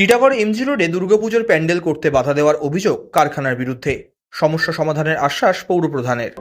Titagarh MG রোডে দুর্গাপুজোর প্যান্ডেল করতে বাধা দেওয়ার অভিযোগ কারখানার বিরুদ্ধে। সমস্যা সমাধানের আশ্বাস পৌরপ্রধানের।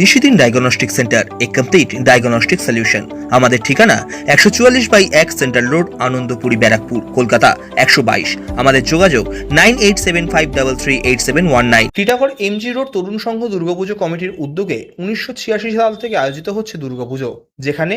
Nishidin diagnostic centre, a complete diagnostic solution আমাদের ঠিকানা একশো চুয়াল্লিশ বাই এক সেন্ট্রাল রোড, আনন্দপুরি, ব্যারাকপুর, কলকাতা, একশো বাইশ। আমাদের যোগাযোগ nine eight seven five double three eight seven one nine. Titagarh M G road Tarun Sangha Durga Puja কমিটির উদ্যোগে উনিশশো ছিয়াশি সাল থেকে আয়োজিত হচ্ছে দুর্গাপুজো, যেখানে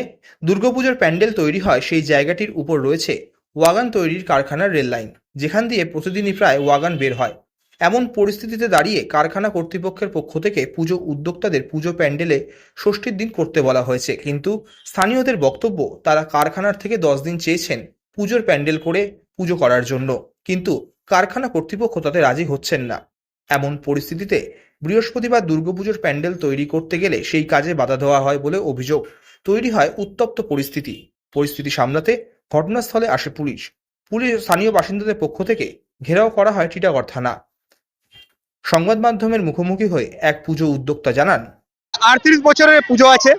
দুর্গাপুজোর প্যান্ডেল তৈরি হয় সেই জায়গাটির উপর রয়েছে ওয়াগান তৈরির কারখানার রেল লাইন, যেখান দিয়ে প্রতিদিনই প্রায় ওয়াগান বের হয়। এমন পরিস্থিতিতে দাঁড়িয়ে কারখানা কর্তৃপক্ষের পক্ষ থেকে পুজো উদ্যোক্তাদের পুজো প্যান্ডেলে ষষ্ঠীর দিন করতে বলা হয়েছে। কিন্তু স্থানীয়দের বক্তব্য, তারা কারখানার থেকে দশ দিন চেয়েছেন পুজোর প্যান্ডেল করে পুজো করার জন্য। কিন্তু কারখানা কর্তৃপক্ষ তাতে রাজি হচ্ছেন না। এমন পরিস্থিতিতে বৃহস্পতিবার দুর্গাপুজোর প্যান্ডেল তৈরি করতে গেলে সেই কাজে বাধা দেওয়া হয় বলে অভিযোগ। তৈরি হয় উত্তপ্ত পরিস্থিতি। পরিস্থিতি সামলাতে ঘটনাস্থলে আসে পুলিশ। পুলিশ স্থানীয় বাসিন্দাদের পক্ষ থেকে ঘেরাও করা হয় টিটাগড় থানা। সংবাদ মাধ্যমের মুখোমুখি হয়ে এক পুজো উদ্যোক্তা জানান, আটত্রিশ বছরের পুজো আছে।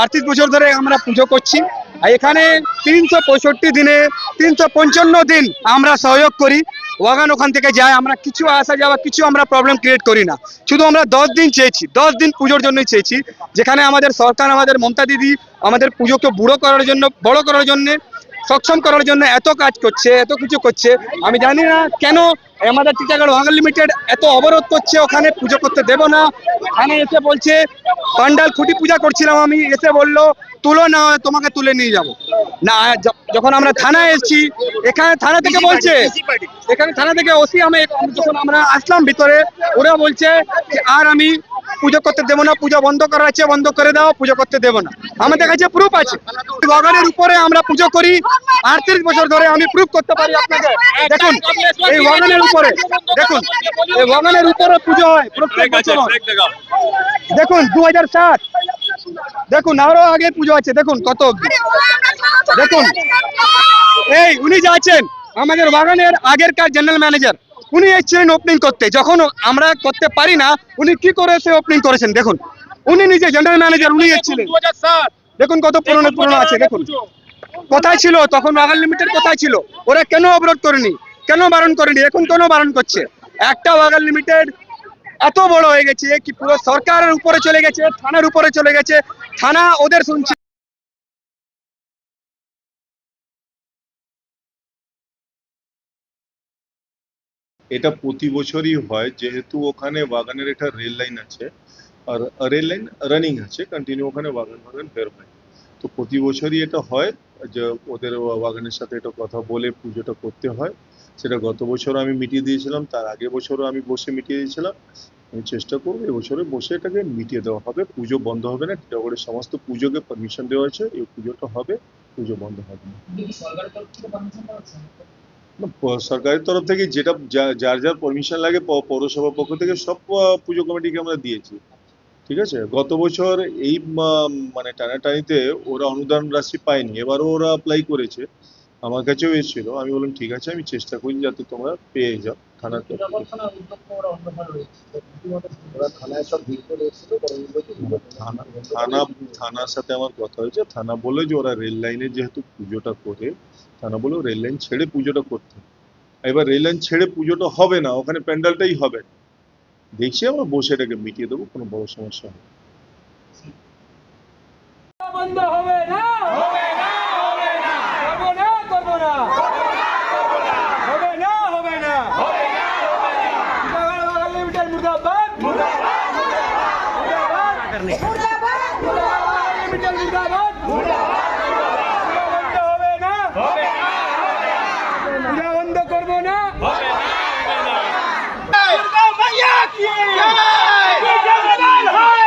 আটত্রিশ বছর ধরে আমরা পুজো করছি। এখানে তিনশো পঁয়ষট্টি দিনে তিনশো পঞ্চান্ন দিন আমরা সহযোগ করি। ওয়াগান ওখান থেকে যায়, আমরা কিছু আসা যাওয়া, কিছু আমরা প্রবলেম ক্রিয়েট করি না। শুধু আমরা দশ দিন চেয়েছি, দশ দিন পুজোর জন্যই চেয়েছি। যেখানে আমাদের সরকার, আমাদের মমতা দিদি, আমাদের পুজোকে বুড়ো করার জন্য, বড় করার জন্য সক্ষম করার জন্য এত কাজ করছে এত কিছু করছে। আমি জানি না কেন আমাদের টিটাগড় ওয়াগান লিমিটেড এত অবরোধ করছে ওখানে পুজো করতে দেব না। এখানে এসে বলছে পান্ডাল খুঁটি পূজা করছিলাম আমি এসে বলল তুলো না তোমাকে তুলে নিয়ে যাব। না যখন আমরা থানায় এসেছি এখানে থানা থেকে বলছে এখানে থানা থেকে ওসি আমি যখন আমরা আসলাম ভিতরে ওরা বলছে আর আমি পুজো করতে দেবো না পুজো বন্ধ করা আছে বন্ধ করে দাও পুজো করতে দেবো না। আমাদের কাছে প্রুফ আছে। বাগানের উপরে আমরা পুজো করি। আটত্রিশ বছর ধরে আমি প্রুফ করতে পারি আপনাকে দেখুন এই বাগানের উপরে দেখুন এই বাগানের উপরে পুজো হয় প্রত্যেক বছর। দেখুন দু হাজার সাত দেখুন আরও আগে পুজো আছে দেখুন কত দেখুন এই উনি যা আছেন আমাদের বাগানের আগেরকার জেনারেল ম্যানেজার উনি এসেছিলেন ওপেনিং করতে। যখন আমরা করতে পারি না, উনি কি করে সে ওপেনিং করেছেন? দেখুন, উনি নিজে জেনারেল ম্যানেজার উনি এসেছিলেন। দেখুন কত পুরনো পুরনো আছে, দেখুন। কোথায় ছিল? তখন বাগান লিমিটেড কোথায় ছিল? ওরা কেন অবরোধ করেনি? কেন বারণ করেনি? এখন কেন বারণ করছে? একটা বাগান লিমিটেড এত বড় হয়ে গেছে কি পুরো সরকারের উপরে চলে গেছে, থানার উপরে চলে গেছে। থানা ওদের শুনছে। এটা প্রতি বছরই হয়, যেহেতু ওখানে বাগানের একটা রেল লাইন আছে, আর রেল লাইন রানিং আছে কন্টিনিউ ওখানে বাগান বাগান বের হয়। তো প্রতি বছরই এটা হয়, যে ওদের বাগানের সাথে এটা কথা বলে পুজোটা করতে হয়। সেটা গত বছর আমি মিটিয়ে দিয়েছিলাম, তার আগের বছরও আমি বসে মিটিয়ে দিয়েছিলাম। আমি চেষ্টা করব এবছরে বসে এটাকে মিটিয়ে দেওয়া হবে, পুজো বন্ধ হবে না টিটাগড়ের সমস্ত পুজোকে পারমিশন দেওয়া হয়েছে, এই পুজোটা হবে, পুজো বন্ধ হবে না। সরকারের তরফ থেকে যেটা যার যার পারমিশন লাগে পৌরসভা পৌরসভার পক্ষ থেকে সব পুজো কমিটিকে আমরা দিয়েছি। ঠিক আছে? গত বছর এই মানে টানাটানিতে ওরা অনুদান রাশি পায়নি। এবারও ওরা অ্যাপ্লাই করেছে। আমার কাছেও এসেছিল। আমি বললাম ঠিক আছে আমি চেষ্টা করি যাতে তোমরা পেয়ে যাও থানার থানা থানা থানার সাথে আমার কথা হয়েছে। থানা বলে যে ওরা রেল লাইনে যেহেতু পুজোটা করে থানা বলে রেল লাইন ছেড়ে পুজোটা করতে। এবার রেল লাইন ছেড়ে পুজোটা হবে না ওখানে প্যান্ডেলটাই হবে। দেখছি আমরা বসে এটাকে মিটিয়ে দেবো কোনো বড় সমস্যা হবে না। বন্ধ হবে না হবে না হবে না করব না করব না হবে না হবে না হবে না হবে না বাগান লিমিটেড মুর্দাবাদ মুর্দাবাদ মুর্দাবাদ মুর্দাবাদ লিমিটেড মুর্দাবাদ মুর্দাবাদ বন্ধ হবে না হবে না হবে না পূজা বন্ধ করব না হবে না হবে না দুর্গা মাইয়া কি জয় জয় হায়